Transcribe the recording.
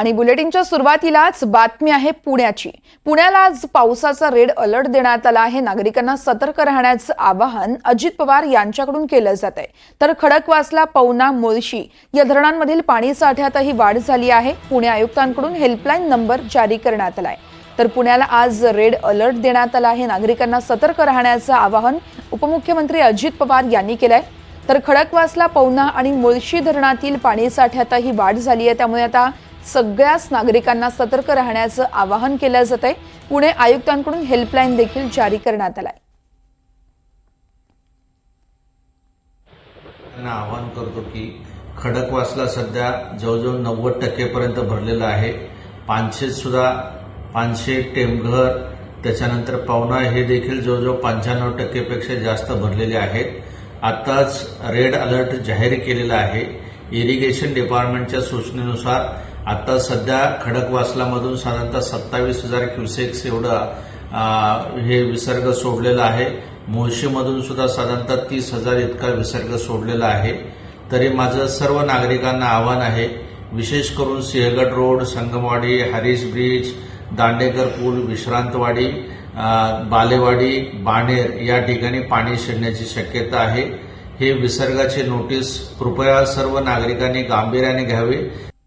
आणि बुलेटिनच्या सुरुवातीलाच बातमी आहे पुण्याची. पुण्याला आज पावसाचा रेड अलर्ट देण्यात आला आहे. नागरिकांना सतर्क राहण्याचं आवाहन अजित पवार यांच्याकडून केलं जात आहे. तर खडकवासला पवना मुळशी या धरणांमधील पाणी साठ्यातही वाढ झाली आहे. पुणे आयुक्तांकडून हेल्पलाईन नंबर जारी करण्यात आला आहे तर पुण्याला आज रेड अलर्ट देण्यात आला आहे. नागरिकांना सतर्क राहण्याचं आवाहन उपमुख्यमंत्री अजित पवार यांनी केलं आहे तर खडकवासला पवना आणि मुळशी धरणातील पाणीसाठ्यातही वाढ झाली आहे. त्यामुळे आता सगळ्याच नागरिकांना सतर्क राहण्याचं आवाहन केलं जात आहे. पुणे आयुक्तांकडून हेल्पलाईन देखील जारी करण्यात आलाय. आवाहन करतो की खडकवासला सध्या जवळजवळ नव्वद टक्केपर्यंत भरलेलं आहे. पाचशे सुद्धा पानशे टेमघर त्याच्यानंतर पवना हे देखील जवळजवळ पंच्याण्णव टक्केपेक्षा जास्त भरलेले आहेत. आताच रेड अलर्ट जाहीर केलेला आहे. इरिगेशन डिपार्टमेंटच्या सूचनेनुसार आता सध्या खडकवासलामधून साधारणतः सत्तावीस हजार क्युसेक्स एवढा हे विसर्ग सोडलेला आहे. मुळशीमधून सुद्धा साधारणतः तीस हजार इतका विसर्ग सोडलेला आहे. तरी माझं सर्व नागरिकांना आव्हान आहे विशेष करून सिंहगड रोड संगमवाडी हरीश ब्रिज दांडेकर पूल विश्रांतवाडी बालेवाडी बाणेर या ठिकाणी पाणी शिरण्याची शक्यता आहे. हे विसर्गाचे नोटीस कृपया सर्व नागरिकांनी गांभीर्याने घ्यावे.